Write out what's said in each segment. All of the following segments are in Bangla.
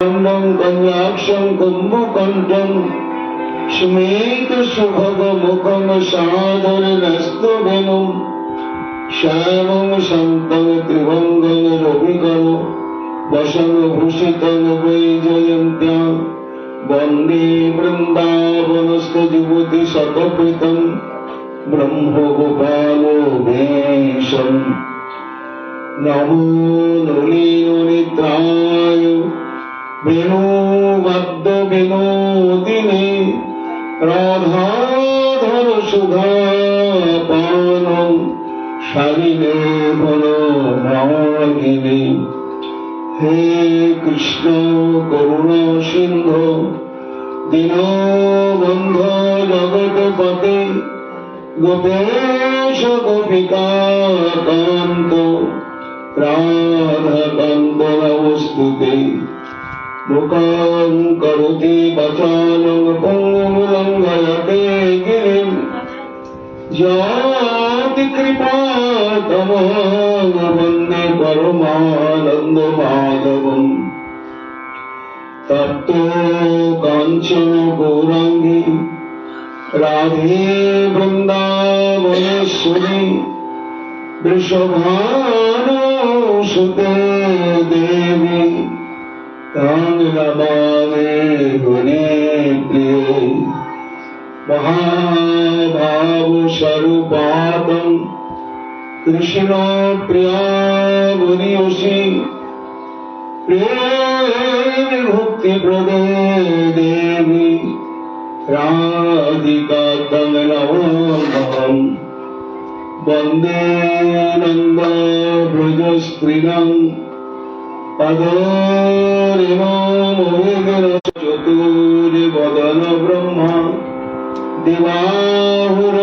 কন্যং কন্যাক্ষং কুম্ভকণ্ঠং স্মেত সুভগ মুখং সাদর নস্ত বেনুম শ্যামং শান্তং ত্রিভঙ্গং রবিকর বসন ভূষিতং বৈজয়ন্ত্যাং বন্দে বৃন্দাবনস্থ যুবতী শতকৃতম ব্রহ্ম নমো নলিনিত্রায় বেণুবদ্ধ বিনোদিনী রাধাধর সুধা পান শালিনে বনমালিনী হে কৃষ্ণ করুণা সিন্ধু, দীনবন্ধ জগৎপতে, গোপেশ গোপিকা কান্ত রাধাকান্ত মুখং করোতি বচানং পঙ্গুং লঙ্ঘয়তে গিরিম। যাতি কৃপা তমং বন্দে পরমানন্দ মাধবম। তপ্ত তাং নমামে হরি প্রিয় মহাভাব স্বরূপাদম কৃষ্ণ প্রিয়া বরিয়সী প্রেম ভক্তি প্রদে দেবী রাধিকা তং নমঃ বন্দে নন্দ ব্রজ স্ত্রীণং চতুর্বদন ব্রহ্মা দিবাহুর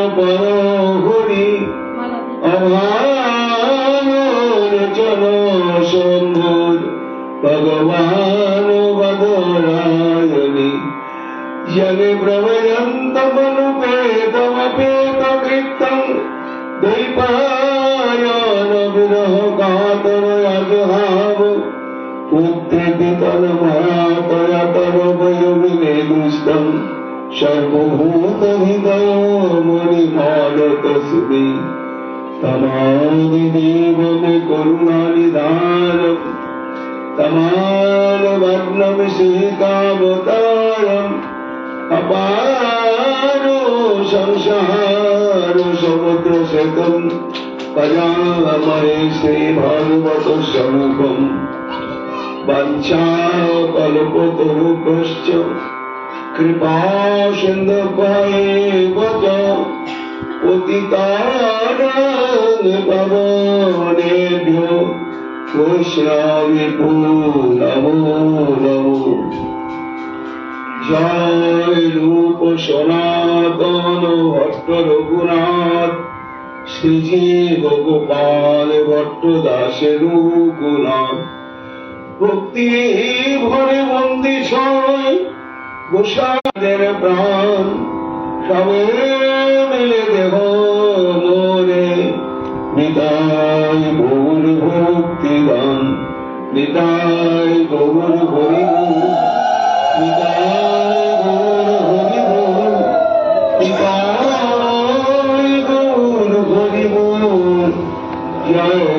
ശാന്തിദീപമി കരുണാനിധാനം തമാലവർണം ശീതാവതാരം അപാരോ സംസാര സമുദ്രശതം പരാമയ ശ്രീ ഭാഗവത ശമുഖം വഞ്ചാകൽപതരുഭ്യശ്ച കൃപാ സിന്ധുഭൈവ পতিতারান পাবনে ভ্যো বৈষ্ণবেভ্যো নমো নমো জয় রূপ সনাতন ভট্ট রঘুনাথ শ্রীজীব ভট্ট দাসের রঘুনাথ ভক্তি ভরে বন্দি সয় গোসাদের প্রাণ। সবে মিলে দেহ মোরে, নিতাই গৌর ভক্তি গান নিতাই গৌর হরি, নিতাই গৌর হরি, নিতাই গৌর হরি জয়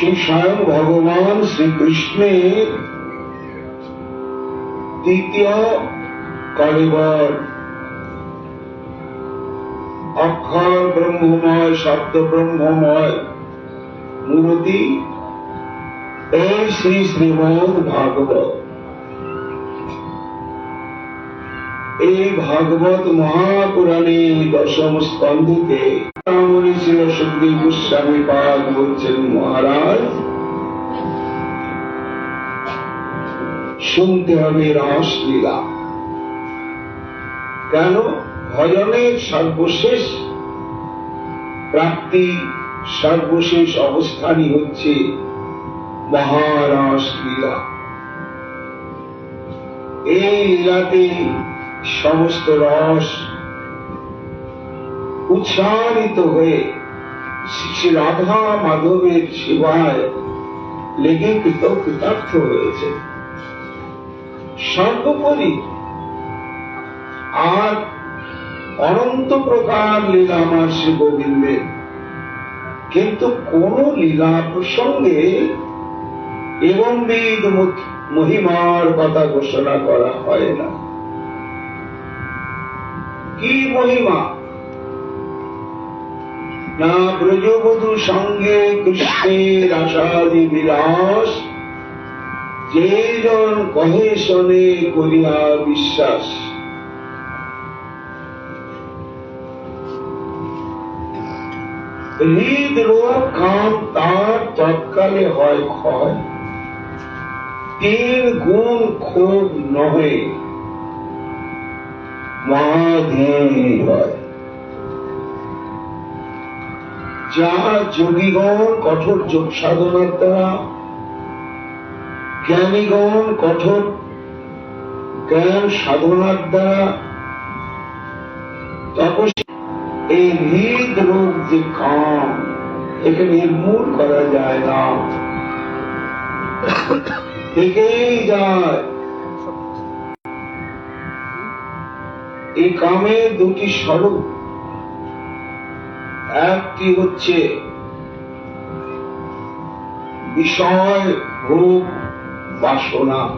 শ্রী স্বয়ং ভগবান শ্রীকৃষ্ণের দ্বিতীয় কলেবর অক্ষর ব্রহ্মময় শব্দ ব্রহ্মময়, মূর্তি, এই শ্রী শ্রীমদ ভাগবত। এই ভাগবত মহাপুরাণে দশম স্কন্ধতে মনে ছিল সুখদেব গোস্বামী পাদ বলছেন মহারাজ, শুনতে হবে রাসলীলা। কেন? ভজনের সর্বশেষ প্রাপ্তি, সর্বশেষ অবস্থানই হচ্ছে মহারাস লীলা এই লীলাতে সমস্ত রস উচ্চারিত হয়ে শ্রী রাধা মাধবের সেবায় লেগে কৃত কৃতার্থ হয়েছে। সর্বোপরি আর অনন্ত প্রকার লীলা আমার শ্রী গোবিন্দের। কিন্তু কোন লীলা প্রসঙ্গে এবং বিদ মহিমার কথা ঘোষণা করা হয় না। কি মহিমা? না ব্রজবধূ সঙ্গে কৃষ্ণের আশাদি বিলাস যে জন কহে শোনে করিয়া বিশ্বাস। হৃদরোগ কাম তার তৎকালে হয় ক্ষয়। তিন গুণ ক্ষোভ নহে। মহাধীন হয়। যা যোগীগণ কঠোর যোগ সাধনার দ্বারা, জ্ঞানীগণ কঠোর জ্ঞান সাধনার দ্বারা তপস্যা এই হৃদ রোগ যে কাম একে নির্মূল করা যায় না। থেকেই যায়। এই কামের দুটি স্বরূপ। একটি হচ্ছে বিষয় ভোগ বাসনা।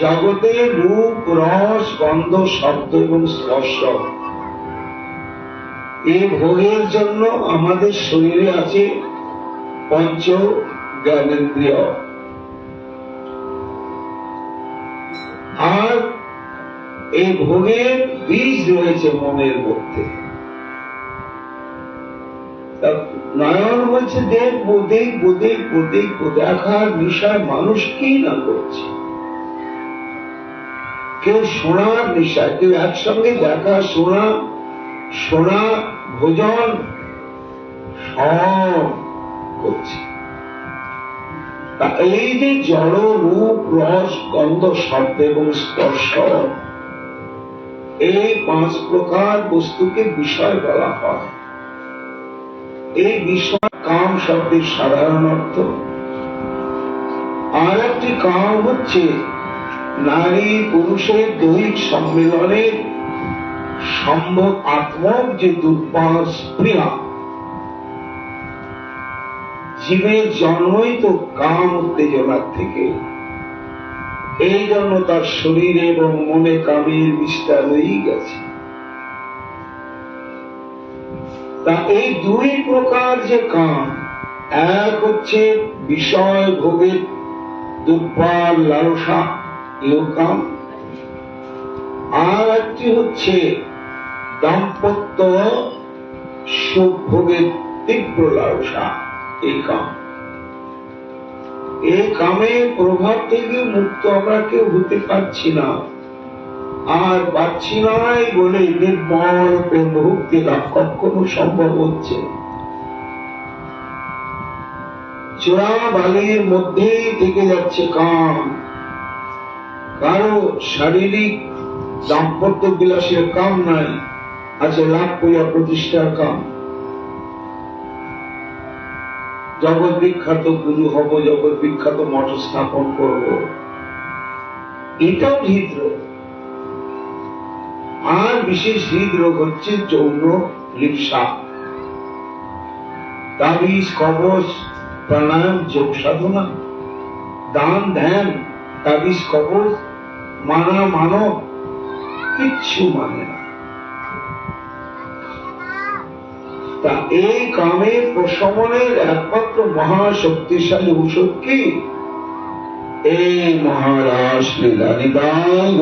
জগতের রূপ, রস, গন্ধ, শব্দ এবং স্পর্শ। এই ভোগের জন্য আমাদের শরীরে আছে পঞ্চ জ্ঞানেন্দ্রিয়। আর এই ভোগের বীজ রয়েছে মনের মধ্যে। নয়ন বলছে দেখব দেখব দেখব দেখব দেখার বিষয় মানুষ কি না করছে। কেউ শোনার নেশায়, কেউ একসঙ্গে দেখা, শোনা শোনা, ভোজন সব করছে। এই যে জড় রূপ, রস, গন্ধ, শব্দ এবং স্পর্শ, এই পাঁচ প্রকার বস্তুকে বিষয় বলা হয়। এই বিষয় কাম শব্দের সাধারণ অর্থ। আর একটি কাম হচ্ছে নারী পুরুষের দৈহিক সম্মেলনের সম্ভব আত্মক যে দুর্বাস প্রিয়া জীবের জন্মই তো কাম উত্তেজনার থেকে। এই জন্য তার শরীরে এবং মনে কামের বিস্তার হয়েই গেছে। তা এই দুই প্রকার যে কাম, এক হচ্ছে বিষয় ভোগের দুর্বল লালসা এও কাম আর একটি হচ্ছে দাম্পত্য সুখ ভোগের তীব্র লালসা, এই কাম। এই কামের প্রভাব থেকে মুক্ত আমরা কেউ হতে পারছি না। আর পাচ্ছি নাই বলে নির্মল প্রেম ভক্তি লাভ কখনো সম্ভব হচ্ছে চোরা বালির মধ্যেই থেকে যাচ্ছে কাম। কারও শারীরিক দাম্পত্য বিলাসের কাম নাই, আছে লাভ করিয়া প্রতিষ্ঠার কাম। জগৎ বিখ্যাত গুরু হব, জগৎ বিখ্যাত মঠ স্থাপন করব। এটাও হৃদরোগ আর বিশেষ হৃদরোগ হচ্ছে যৌন লিপসা তাবিজ, কবচ, প্রাণায়াম যোগ সাধনা, দান, ধ্যান, তাবিজ, কবচ, মানা, মানব, কিচ্ছু মানে না। তা এই কামের প্রশমনের একমাত্র মহাশক্তিশালী ঔষধ কি? এই মহারাজ লীলা নিদান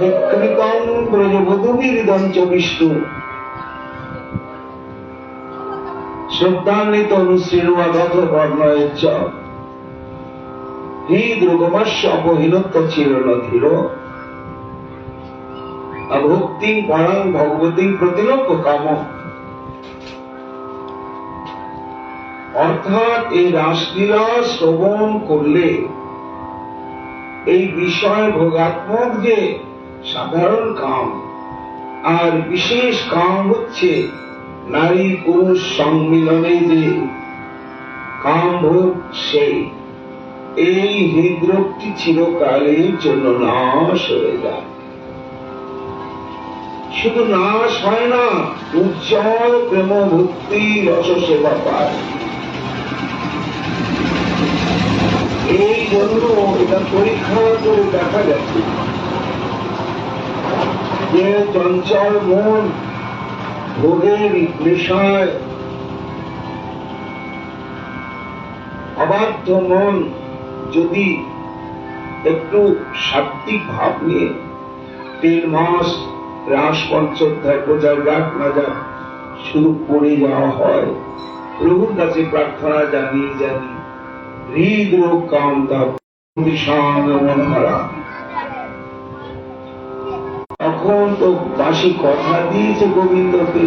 বিকৃতং ব্রজবধূবিদং চ বিষ্ণু। শ্রদ্ধান্বিত ছিল ভক্তি পরাং ভগবতী প্রতিলোক কাম অর্থাৎ এই রাসলীলা শ্রবণ করলে এই বিষয় ভোগাত্মক যে সাধারণ কাম। আর বিশেষ কাম হচ্ছে নারী পুরুষ সম্মিলনে যে কাম ভোগ সেই। এই হৃদরোগটি চিরকালের জন্য নাশ হয়ে যায়। শুধু নাশ হয় না, উজ্জ্বল প্রেম ভক্তি রস সেবা পায়। এই জন্য এটা পরীক্ষা করে দেখা যাচ্ছে। যে চঞ্চল মন ভোগের নেশায় অবাধ্য মন যদি একটু সাত্বিক ভাব নিয়ে তিন মাস রাস পঞ্চোধ্যায় প্রচার যাক না যাক শুধু পড়ে যাওয়া হয়, প্রভুর কাছে প্রার্থনা জানিয়ে জানি হৃদ ও কাম তা মন করা তখন তো বাসি কথা দিয়েছে গোবিন্দকে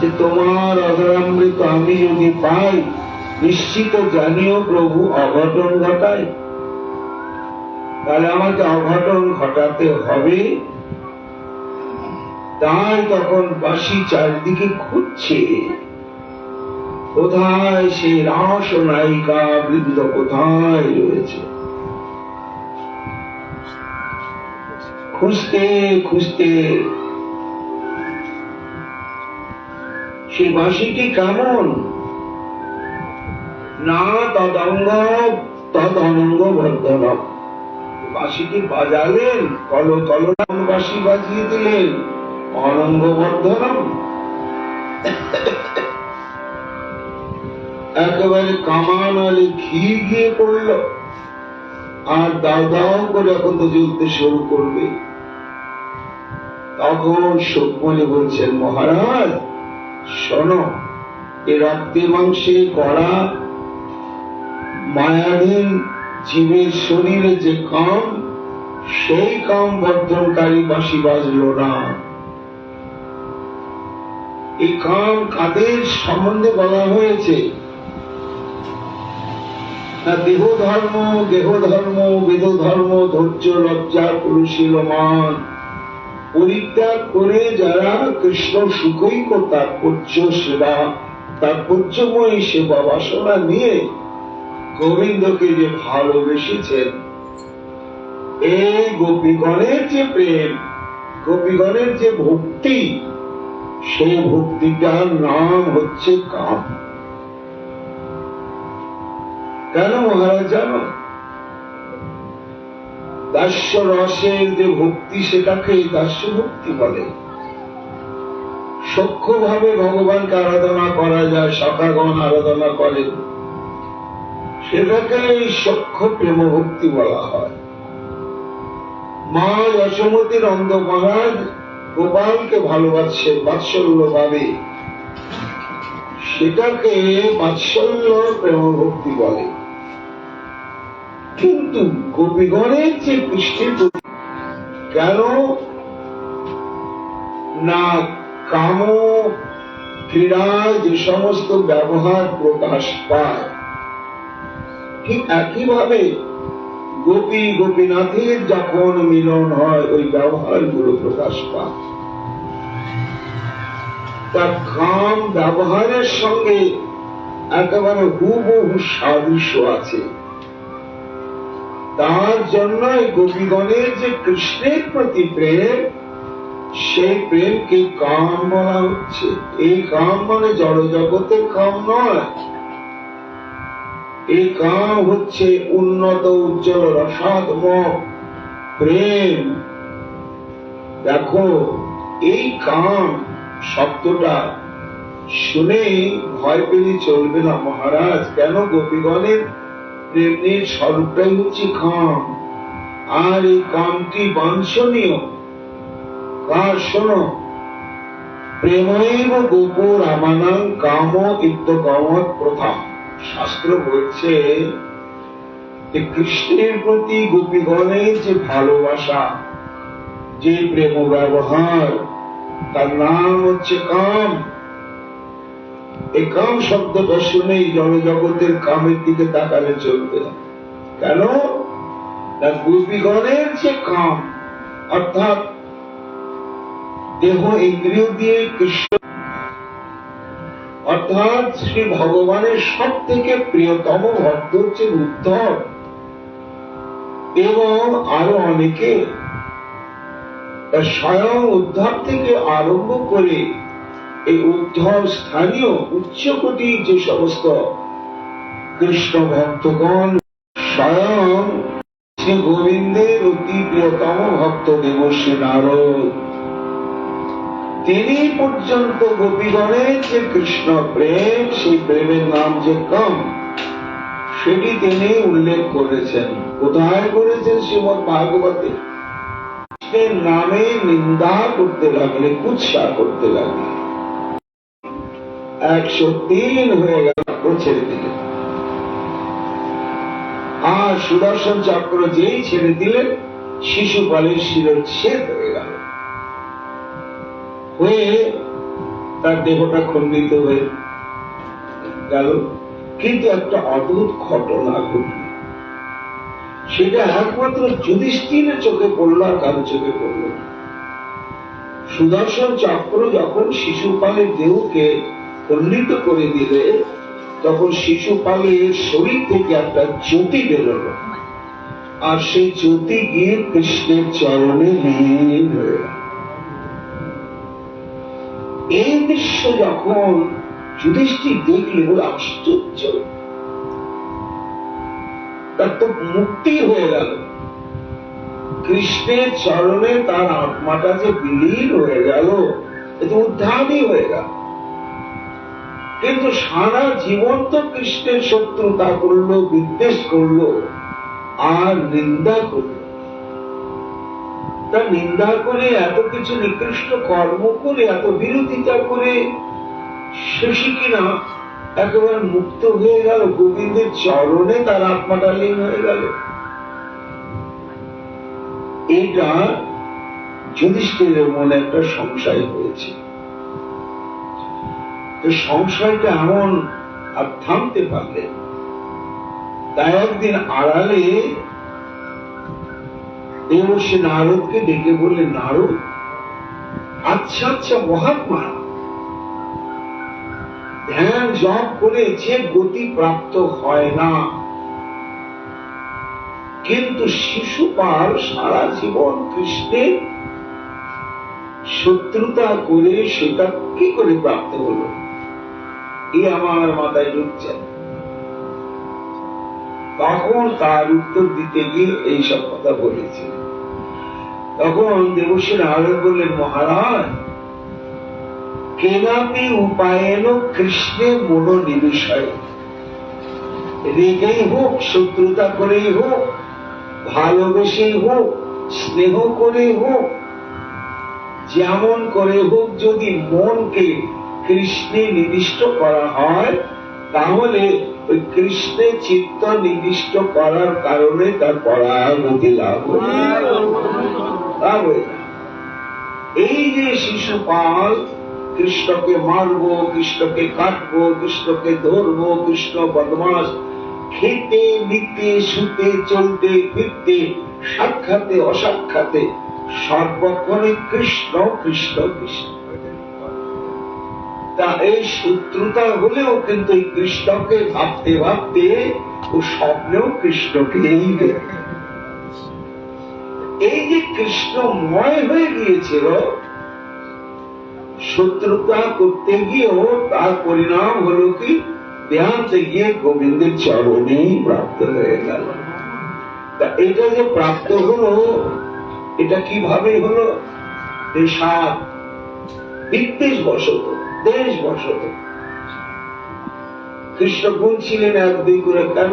যে তোমার অগরামৃত আমি যদি পাই, নিশ্চিত জানিও প্রভু অঘটন ঘটায়। তাহলে আমাকে অঘটন ঘটাতে হবে। তাই তখন বাসি চারদিকে খুঁজছে। কোথায় সেই রাস নায়িকা বৃদ্ধ কোথায় রয়েছে? খুঁজতে খুঁজতে সেই বাঁশিটি কেমন? না, তদঙ্গ তদ অনঙ্গ বর্ধন বাঁশিটি বাজালেন তল তল বাঁশি বাজিয়ে দিলেন, অনঙ্গ বর্ধনম একেবারে কামান আলে ঘি গিয়ে পড়ল। আর দাও দাও করে এখন তো জ্বলতে শুরু করবে। তখন সুকমণি বলছেন, মহারাজ, শোনো, এ রক্তে মাংসে করা মায়াধীন জীবের শরীরে যে কাম, সেই কাম বর্ধনকারী বাসি বাজলো না। এই কাম কাদের সম্বন্ধে বলা হয়েছে? না দেহ ধর্ম দেহ ধর্ম বেদ ধর্ম ধৈর্য, লজ্জা পুরুষীল মান পরিত্যাগ করে যারা কৃষ্ণ সুখৈক তাৎপর্য সেবা, তাৎপর্যময়ী সেবা বাসনা নিয়ে গোবিন্দকে যে ভালোবেসেছেন, এই গোপীগণের যে প্রেম, গোপীগণের যে ভক্তি, সেই ভক্তিটার নাম হচ্ছে কাম। কেন মহারাজ জানো? দাস্য রসের যে ভক্তি, সেটাকে দাস্য ভক্তি বলে। সক্ষ ভাবে ভগবানকে আরাধনা করা যায় সখাগণ আরাধনা করেন। সেটাকে সক্ষ প্রেম ভক্তি বলা হয়। মা যশোমতীর অন্ধ মহারাজ গোপালকে ভালোবাসছে বাৎসল্য ভাবে সেটাকে বাৎসল্য প্রেম ভক্তি বলে। কিন্তু গোপীগণের যে প্রতি কেন না কাম ক্রীড়া যে সমস্ত ব্যবহার প্রকাশ পায়? ঠিক একইভাবে গোপী গোপীনাথের যখন মিলন হয়, ওই ব্যবহারগুলো প্রকাশ পায়। তার কাম ব্যবহারের সঙ্গে একেবারে হুবহু সাদৃশ্য আছে। তার জন্য গোপীগণের যে কৃষ্ণের প্রতি প্রেম সেই প্রেমকে কাম বলা হচ্ছে। এই কাম মানে জড় জগতের কাম নয়। এই কাম হচ্ছে উন্নত, উজ্জ্বল, রসাত্মক প্রেম। দেখো, এই কাম শব্দটা শুনেই ভয় পেলে চলবে না মহারাজ। কেন গোপীগণের প্রেমের স্বরূপটাই হচ্ছে কাম। আর এই কামটি বাঞ্ছনীয়। কার শোনো? প্রেমৈব গোপুর আমানাং কাম ইত্যকামত প্রথম শাস্ত্র বলছে, যে কৃষ্ণের প্রতি গোপীগণের যে ভালোবাসা, যে প্রেম ব্যবহার, তার নাম হচ্ছে কাম। এই কাম শব্দটা শুনেই জনজগতের কামের দিকে তাকালে চলবে কেন? না গোপীগণের যে কাম, অর্থাৎ দেহ ইন্দ্রিয় দিয়ে কৃষ্ণ, অর্থাৎ শ্রী ভগবানের সব থেকে প্রিয়তম ভক্ত হচ্ছে উদ্ধব। এবং আরও অনেকে স্বয়ং উদ্ধব থেকে আরম্ভ করে এই উদ্ধব স্থানীয় উচ্চকোটি যে সমস্ত কৃষ্ণ ভক্তগণ, স্বয়ং শ্রী গোবিন্দের অতি প্রিয়তম ভক্ত দেবশ্রী নারদ, তিনি পর্যন্ত গোপীগণের যে কৃষ্ণ প্রেম, সেই প্রেমের নাম যে কম, সেটি তিনি উল্লেখ করেছেন। কোথায় করেছেন শ্রীমদ ভাগবতে? কৃষ্ণের নামে নিন্দা করতে লাগলে, কুৎসা করতে লাগলে। একশো তিন হয়ে গেল ছেড়ে দিলেন আর সুদর্শন চক্র যেই ছেড়ে দিলেন শিশুপালের শিরচ্ছেদ হয়ে গেল। হয়ে তার দেহটা খণ্ডিত হয়ে গেল। কিন্তু একটা অদ্ভুত ঘটনা ঘটল। সেটা একমাত্র যুধিষ্ঠিরের চোখে পড়ল আর কারও চোখে পড়ল সুদর্শন চক্র যখন শিশুপালের দেহকে খণ্ডিত করে দিলে তখন শিশুপালের শরীর থেকে একটা জ্যোতি বেরোলো। আর সেই জ্যোতি গিয়ে কৃষ্ণের চরণে লীন হয়ে এই দৃশ্য যখন যুধিষ্ঠির দেখলে বলে আশ্চর্য। তার তো মুক্তি হয়ে গেল। কৃষ্ণের চরণে তার আত্মাটা যে বিলীন হয়ে গেল এ তো উদ্ধারই হয়ে গেল। কিন্তু সারা জীবন তো কৃষ্ণের শত্রুতা করল, বিদ্বেষ করল, আর নিন্দা করল। তার নিন্দা করে এত কিছু নিকৃষ্ট কর্ম করে, এত বিরোধিতা করে শেষে কিনা একেবারে মুক্ত হয়ে গেল, গোবিন্দের চরণে তার আত্মাটা লীন হয়ে গেল। এটা যুধিষ্ঠিরের মনে একটা সংশয় হয়েছে। তো সংশয়টা এমন আর থামতে পারলেন তাই একদিন আড়ালে দেবশ্রী নারদকে ডেকে বললেন নারদ আচ্ছা আচ্ছা মহাত্মা, ধ্যান, জপ করে যে গতি প্রাপ্ত হয় না, কিন্তু শিশুপাল সারা জীবন কৃষ্ণের শত্রুতা করে সেটা কি করে প্রাপ্ত হলো? এ আমার মাথায় ঢুকছে। তখন তার উত্তর দিতে গিয়ে এইসব কথা বলেছে তখন দেবশ্রী নারায়ণ বললেন, মহারাজ, কেনাপি উপায়েন কৃষ্ণে মনোনিবিষয় রেগেই হোক, শত্রুতা করেই হোক, ভালোবেসেই হোক, স্নেহ করেই হোক, যেমন করে হোক যদি মনকে কৃষ্ণে নিবিষ্ট করা হয়, তাহলে ওই কৃষ্ণে চিত্ত নিবিষ্ট করার কারণে তার পরাগতি লাভ হবে। এই যে শিশুপাল, কৃষ্ণকে মারবো, কৃষ্ণকে কাটবো, কৃষ্ণকে ধরবো, কৃষ্ণ বদমাস খেতে, নিতে, শুতে, চলতে, ফিরতে, সাক্ষাতে, অসাক্ষাতে, সর্বক্ষণে কৃষ্ণ কৃষ্ণ কৃষ্ণ তা এই শত্রুতা হলেও কিন্তু এই কৃষ্ণকে ভাবতে ভাবতে ও স্বপ্নেও কৃষ্ণকেই দেখে এই যে কৃষ্ণময় হয়ে গিয়েছিল, শত্রুতা করতে গিয়েও তার পরিণাম হলো কি? দেহান্তে গিয়ে গোবিন্দের চরণেই প্রাপ্ত হয়ে গেল। তা এটা যে প্রাপ্ত হলো, এটা কীভাবে হলো? দেশাত বিদ্বেষ বসত দেশ বসত কৃষ্ণ গুণ ছিলেন এক দুই করে কেন?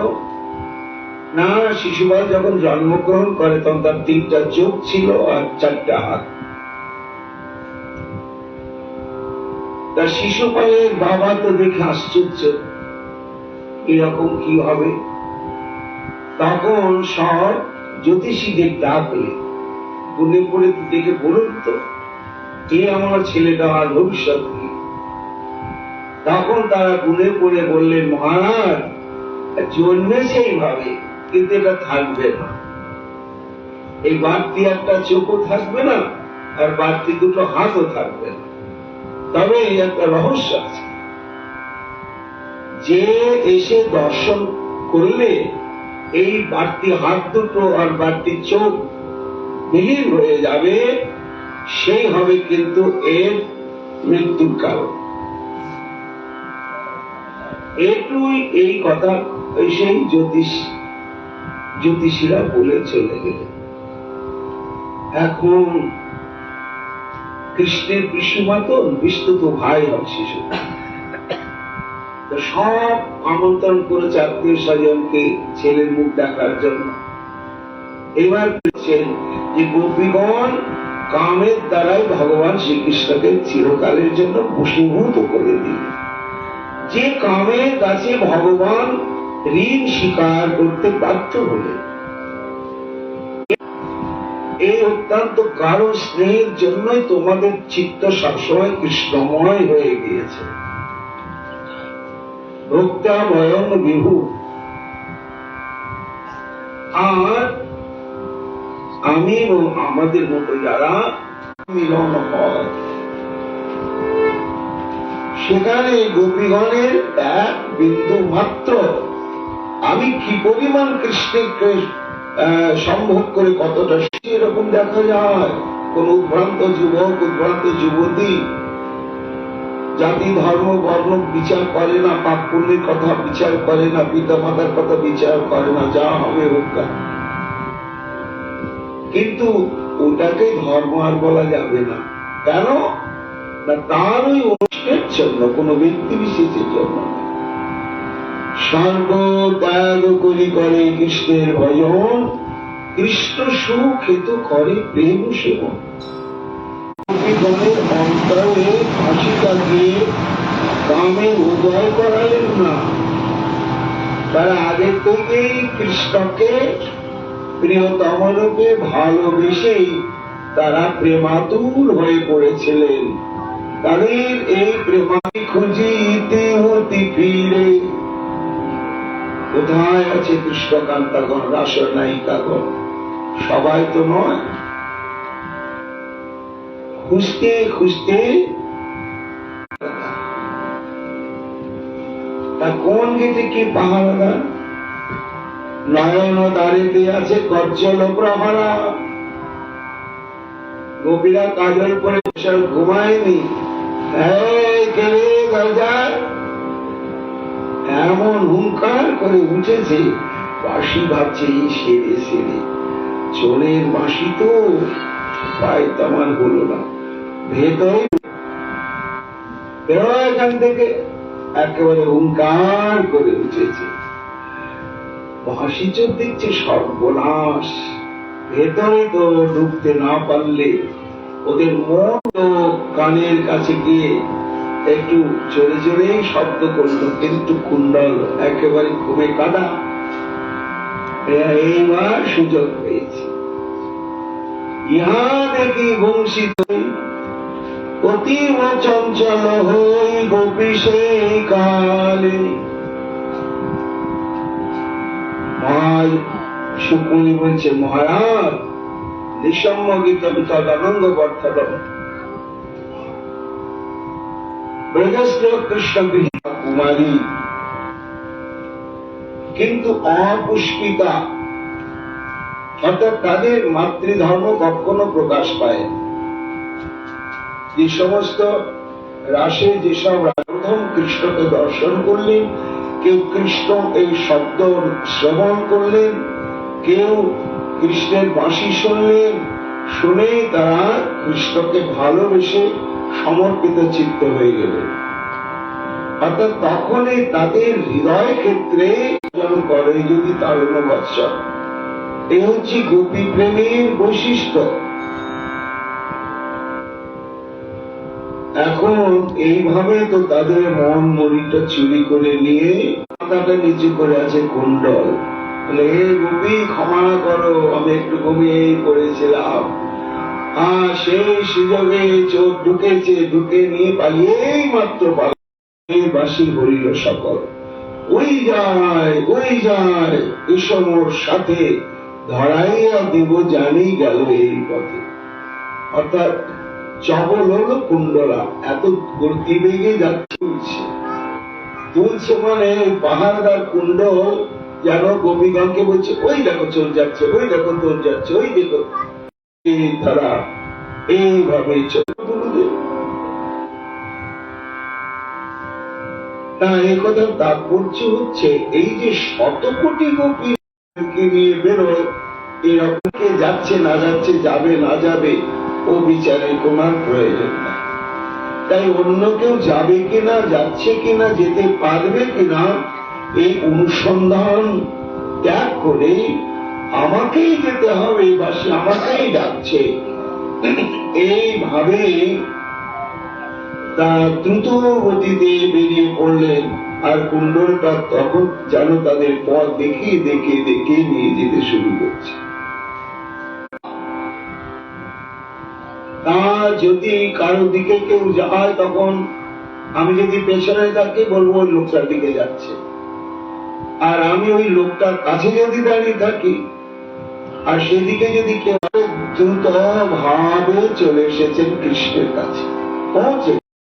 না শিশুপাল যখন জন্মগ্রহণ করে, তখন তার তিনটা চোখ ছিল আর চারটা হাত। তার শিশুপালের বাবা তো দেখে আশ্চর্য। এরকম কি হবে? তখন সব জ্যোতিষীদের ডাকলে গুনে পড়ে দেখে বলুন তো, কে আমার ছেলেটা আর ভবিষ্যৎ? কি তখন তারা গুনে করে বললেন, মহারাজ জন্মেছে এইভাবে কিন্তু এটা থাকবে না। এই বাড়তি একটা চোখও থাকবে না, আর বাড়তি দুটো হাতও থাকবে না। তবে এই একটা রহস্য আছে। যে এসে দর্শন করলে এই বাড়তি হাত দুটো আর বাড়তি চোখ বিলীন হয়ে যাবে, সেই হবে কিন্তু এর মৃত্যুর কারণ। এটুই এই কথা সেই জ্যোতিষ, জ্যোতিষীরা বলে চলে গেল এখন কৃষ্ণের তো বিষ্ণু তো ভাই হয় শিশু। সব আমন্ত্রণ করেছে আত্মীয় স্বজনকে ছেলের মুখ দেখার জন্য। এবার বলছেন যে, গোপীগণ কামের দ্বারাই ভগবান শ্রীকৃষ্ণকে চিরকালের জন্য বশীভূত করে দিল যে কামের কাছে ভগবান ঋণ স্বীকার করতে বাধ্য হলেন। এই অত্যন্ত কারও স্নেহের জন্যই তোমাদের চিত্ত সবসময় কৃষ্ণময় হয়ে গিয়েছে। ভক্তা বয়ং বিহু আর আমি এবং আমাদের মতো যারা মিলন হয় সেখানে গোপীগণের এক বিন্দু মাত্র। আমি কি পরিমাণ কৃষ্ণকে সম্ভব করে কতটা এরকম দেখা যায়? কোন উদ্ভ্রান্ত যুবক, উদ্ভ্রান্ত যুবতী, জাতি, ধর্ম, বর্ণ বিচার করে না, পাপ পুণ্যের কথা বিচার করে না পিতা মাতার কথা বিচার করে না, যা হবে হোক কিন্তু ওটাকে ধর্ম আর বলা যাবে না। কেন? না, তার ওই অনুষ্ঠানের জন্য কোনো ব্যক্তি বিশেষের জন্য। সর্ব ত্যাগ করি করে কৃষ্ণের ভজন, কৃষ্ণ সুখ করে প্রেম সেবন। অন্তরে ফাঁসিটা দিয়ে কামে উদয় করালেন না। তারা আগে থেকেই কৃষ্ণকে, প্রিয়তম রূপে ভালোবেসেই তারা প্রেমাতুর হয়ে পড়েছিলেন। তাদের এই প্রেমাকে খুঁজিতে ফিরে। কোথায় আছে কৃষ্ণকান্তাগণ সবাই তো নয়। খুঁজতে খুঁজতে তা কোন গেটে কি পাহারা নয়ন দ্বারেতে আছে গজ্জল প্রহরা। গোপীরা কাজল বসে ঘুমায়নি? এমন হুঙ্কার করে উঠেছে বাসি ভাবছে সেরে সেরে। চোরের বাসি তো পায় তেমন হলো না। ভেতরে বেরো এখান থেকে, একেবারে হুঙ্কার করে উঠেছে। মহাসিচর দেখছে সর্বনাশ। ভেতরে তো ঢুকতে না পারলে ওদের মন কানের কাছে গিয়ে একটু জোরে জোরে শব্দ করল, কিন্তু কুণ্ডল একেবারে ঘুমে এরা এইবার সুযোগ পেয়েছে। ইহা দেখি বংশিত, অতীব চঞ্চল হই গোপী সেই কালে। মহারাজ শুকুনি বলছে, মহারাজ নিঃসম্য গীতম তদানন্দ বর্ধনম ব্রজস্ত্র কৃষ্ণ গৃহীতা কুমারী। কিন্তু অপুষ্পিতা অর্থাৎ তাদের মাতৃধর্ম কখনো প্রকাশ পায় যে সমস্ত রাসে যেসব প্রথম কৃষ্ণকে দর্শন করলেন, কেউ কৃষ্ণ এই শব্দ শ্রবণ করলেন, কেউ কৃষ্ণের বাঁশি শুনলেন, শুনেই তারা কৃষ্ণকে ভালোবেসে সমর্পিত চিত্ত হয়ে গেলেন অর্থাৎ তখনই তাদের হৃদয় ক্ষেত্রে করে যদি তারুণ্য বৎসর এই হচ্ছে গোপী প্রেমের বৈশিষ্ট্য। এখন এইভাবে তো তাদের মন মরিটা চুরি করে নিয়ে মাথাটা নিচু করে আছে কুণ্ডল। হে গোপী, ক্ষমা করো, আমি একটু ঘুমিয়েই পড়েছিলাম। আর সেই সুযোগে চোখ ঢুকেছে, ঢুকে নিয়ে পালিয়েই মাত্র পালিয়ে বাসি হরিল সকল। ওই যায় ওই যায় এসমর সাথে, ধরাইয়া দেব জানি গেল এই পথে। অর্থাৎ চবল হলো কুণ্ডলা, এত গতি বেগে যাচ্ছে তুলছে মানে পাহাড়দার কুণ্ড, যেন গোপীগণকে বলছে, ওই দেখো চোর যাচ্ছে, ওই দেখো তোর যাচ্ছে, ওই দেখো তারা এইভাবে তা এই কথার তাৎপর্য হচ্ছে, এই যে শত কোটি গোপী নিয়ে বেরোয় এরকম কে যাচ্ছে, না যাচ্ছে, যাবে, না যাবে, ও বিচারের কোনো আর প্রয়োজন নাই। তাই অন্য কেউ যাবে কিনা, যাচ্ছে কিনা, যেতে পারবে কিনা, এই অনুসন্ধান ত্যাগ করে আমাকেই যেতে হবে বা সে আমাকেই ডাকছে। এইভাবে তা দ্রুত গতিতে বেরিয়ে পড়লেন আর কুণ্ডলটা তখন যেন তাদের পথ দেখিয়ে দেখে দেখে নিয়ে যেতে শুরু করছে। তা যদি কারও দিকে কেউ যায় তখন আমি যদি পেছনে থাকি বলব, ওই লোকটার দিকে যাচ্ছে। আর আমি ওই লোকটার কাছে যদি দাঁড়িয়ে থাকি আর সেদিকে যদি কেউ দ্রুত ভাবে চলে এসেছেন কৃষ্ণের কাছে। পৌঁছে